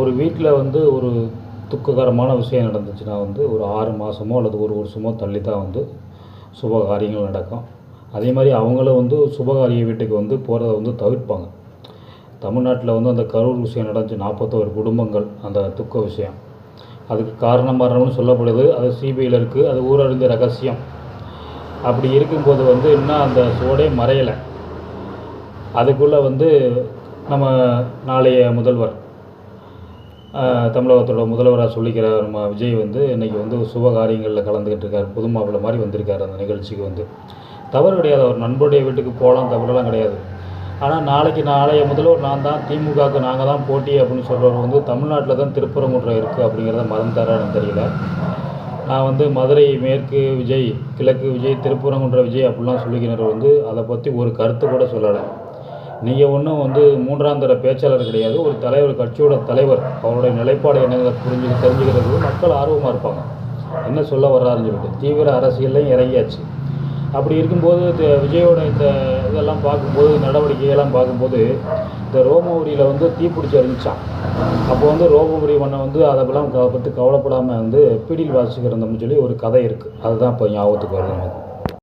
ஒரு வீட்டில் வந்து ஒரு துக்ககரமான விஷயம் நடந்துச்சுன்னா வந்து ஒரு ஆறு மாதமோ அல்லது ஒரு வருஷமோ தள்ளி தான் வந்து சுப காரியங்கள் நடக்கும். அதே மாதிரி அவங்களும் வந்து சுபகாரிய வீட்டுக்கு வந்து போகிறத வந்து தவிர்ப்பாங்க. தமிழ்நாட்டில் வந்து அந்த கரூர் விஷயம் நடந்துச்சு நாற்பத்தோரு குடும்பங்கள் அந்த துக்க விஷயம். அதுக்கு காரணம் மரணம்னு சொல்லப்படுது. அது சிபிஐயில் இருக்குது அது ஊரறிந்த ரகசியம். அப்படி இருக்கும்போது வந்து இன்னும் அந்த சோடே மறையலை. அதுக்குள்ளே வந்து நம்ம நாளைய முதல்வர் தமிழகத்தோட முதல்வராக சொல்லிக்கிற நம்ம விஜய் வந்து இன்றைக்கி வந்து சுப காரியங்களில் கலந்துக்கிட்டு இருக்கார். புது மாப்பிள்ளை மாதிரி வந்திருக்கார் அந்த நிகழ்ச்சிக்கு வந்து. தவறு கிடையாது. அவர் நண்பருடைய வீட்டுக்கு போகலாம் தவறுலாம் கிடையாது. ஆனால் நாளைக்கு நாளைய முதல்வர் நான் தான் திமுகவுக்கு நாங்கள் தான் போட்டி அப்படின்னு சொல்கிறவர் வந்து தமிழ்நாட்டில் தான் திருப்பரங்குன்றம் இருக்குது அப்படிங்கிறத மறந்துட்டாரா எனக்கு தெரியல. நான் வந்து மதுரை மேற்கு விஜய் கிழக்கு விஜய் திருப்பரங்குன்ற விஜய் அப்படிலாம் சொல்லிக்கிறவர் வந்து அதை பற்றி ஒரு கருத்து கூட சொல்லலை. நீங்கள் ஒன்றும் வந்து மூன்றாம் தர பேச்சாளர் கிடையாது. ஒரு தலைவர் கட்சியோட தலைவர் அவருடைய நிலைப்பாடு என்னங்கிறத புரிஞ்சு தெரிஞ்சுக்கிறது மக்கள் ஆர்வமாக இருப்பாங்க. என்ன சொல்ல வர்றாருன்னு சொல்லிட்டு தீவிர அரசியல்லையும் இறங்கியாச்சு. அப்படி இருக்கும்போது இந்த விஜயோட இந்த இதெல்லாம் பார்க்கும்போது நடவடிக்கைகள்லாம் பார்க்கும்போது இந்த ரோமபுரியில் வந்து தீப்பிடிச்சி இருந்துச்சான் அப்போ வந்து ரோமபுரி மன்னன் வந்து அதெல்லாம் பற்றி கவலைப்படாமல் வந்து பீடியில் வாசிக்கிறந்தம்னு சொல்லி ஒரு கதை இருக்குது அதுதான் இப்போ ஞாபகத்துக்கு வருது